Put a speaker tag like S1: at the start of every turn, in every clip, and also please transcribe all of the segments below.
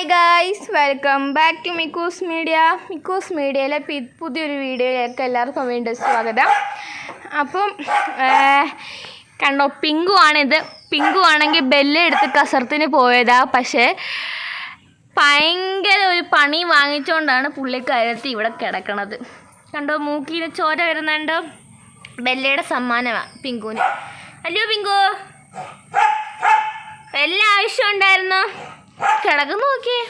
S1: Hi guys welcome back to Mikku's media Mikku's മീഡിയയിലെ പുതിയൊരു വീഡിയോയിലേക്ക് എല്ലാവർക്കും വീണ്ടും സ്വാഗതം. അപ്പം കണ്ടോ പിങ്കു ആണിത് പിങ്കു ആണെങ്കിൽ ബെല്ല് എടുത്ത് കസർത്തിന് പോയതാ. പക്ഷേ ഭയങ്കര ഒരു പണി വാങ്ങിച്ചുകൊണ്ടാണ് പുള്ളിക്കാരത്തി ഇവിടെ കിടക്കണത്. കണ്ടോ മൂക്കിന് ചോര വരുന്നുണ്ടോ. ബെല്ലയുടെ സമ്മാനമാണ് പിങ്കുവിന്. അല്ലയോ പിങ്കു? എല്ലാ ആവശ്യം ഉണ്ടായിരുന്നോ കിടക്കുന്നു നോക്കിയേ.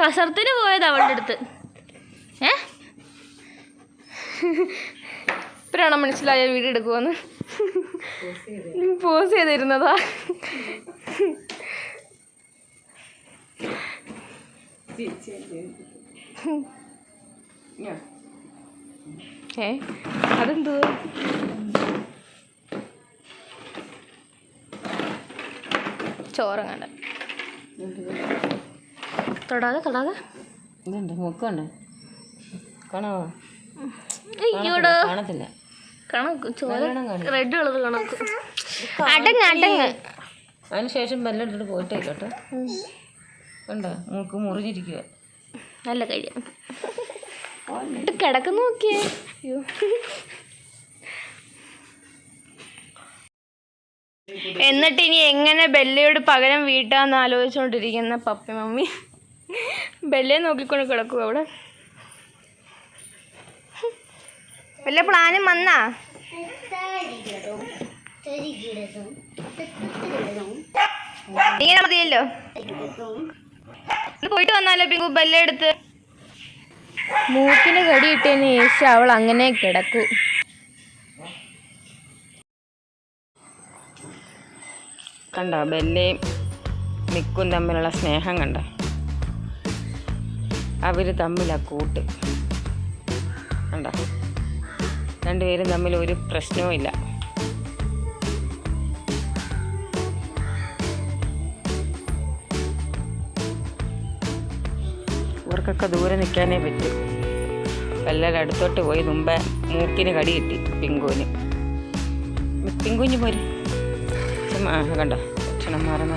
S1: കസർത്തിന് പോയത് അവളുടെ അടുത്ത്. ഏ? ഇപ്പോഴാണ് മനസ്സിലായ വീഡിയോ എടുക്കുമെന്ന് പോസ് ചെയ്തിരുന്നതാ. ഏ? അതെന്തോ ചോറ് കണ്ട തൊടാതെ തൊടാതെ.
S2: ഇതുണ്ട് മുക്കുണ്ട്. കാണാവോ?
S1: അയ്യോടോ
S2: കാണത്തില്ല
S1: കണക്ക് ചോര റെഡ് കളർ കണക്ക് അടങ്ങ് അടങ്ങ്.
S2: അതിനുശേഷം ബെല്ലെടുത്തിട്ട് പോയിട്ടേ കേട്ടോ കണ്ടോ? മൂക്ക് മുറിഞ്ഞിരിക്കുക
S1: നല്ല കാര്യം കിടക്കുന്നു കിടക്കുന്ന നോക്കിയേ. അയ്യോ. എന്നിട്ട് ഇനി എങ്ങനെ ബെല്ലയോട് പകരം വീട്ടാന്ന് ആലോചിച്ചുകൊണ്ടിരിക്കുന്ന പപ്പി മമ്മി? ബെല്ലയെ നോക്കിക്കൊണ്ട് കിടക്കുക അവിടെ. വല്ല പ്ലാനും വന്നാ? ഇങ്ങനെ മതിയല്ലോ. പോയിട്ട് വന്നാലോ പിങ്കു ബെല്ലെടുത്ത്? മൂക്കിന് കടിയിട്ടതിന് ശേഷം അവൾ അങ്ങനെ കിടക്കൂ.
S2: കണ്ടോ? ബെല്ലയും മിക്കും തമ്മിലുള്ള സ്നേഹം കണ്ട? അവർ തമ്മിലാ കൂട്ട്. കണ്ട? രണ്ടുപേരും തമ്മിൽ ഒരു പ്രശ്നവും ഇല്ല. ഇവർക്കൊക്കെ ദൂരെ നിൽക്കാനേ പറ്റൂ. എല്ലാവരും അടുത്തോട്ട് പോയി മുമ്പേ മൂക്കിന് കടി കിട്ടി പിങ്കുവിന്. പിങ്കുഞ്ഞ് പോര്. കണ്ടോ? ഭക്ഷണം മാറുന്ന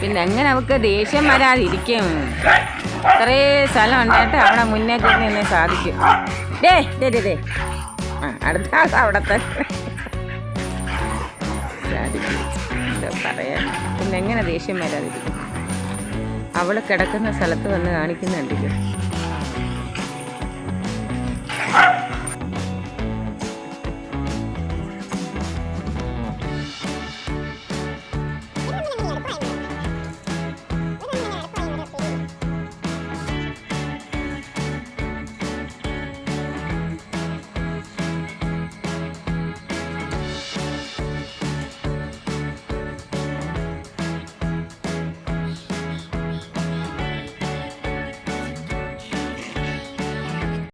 S2: പിന്നെ അങ്ങനെ അവൾക്ക് ദേഷ്യം വരാതിരിക്കും? ഇത്രേ സ്ഥലം ഉണ്ടായിട്ട് അവിടെ മുന്നേ ചെന്ന് എന്നെ സാധിക്കും. ഡേ ഡേ ഡേ ഡേ ആ അടുത്ത അവിടത്തെ പറയാ പിന്നെ എങ്ങനെ ദേഷ്യം വരാതിരിക്കും? അവൾ കിടക്കുന്ന സ്ഥലത്ത് വന്ന് കാണിക്കുന്നുണ്ടല്ലോ.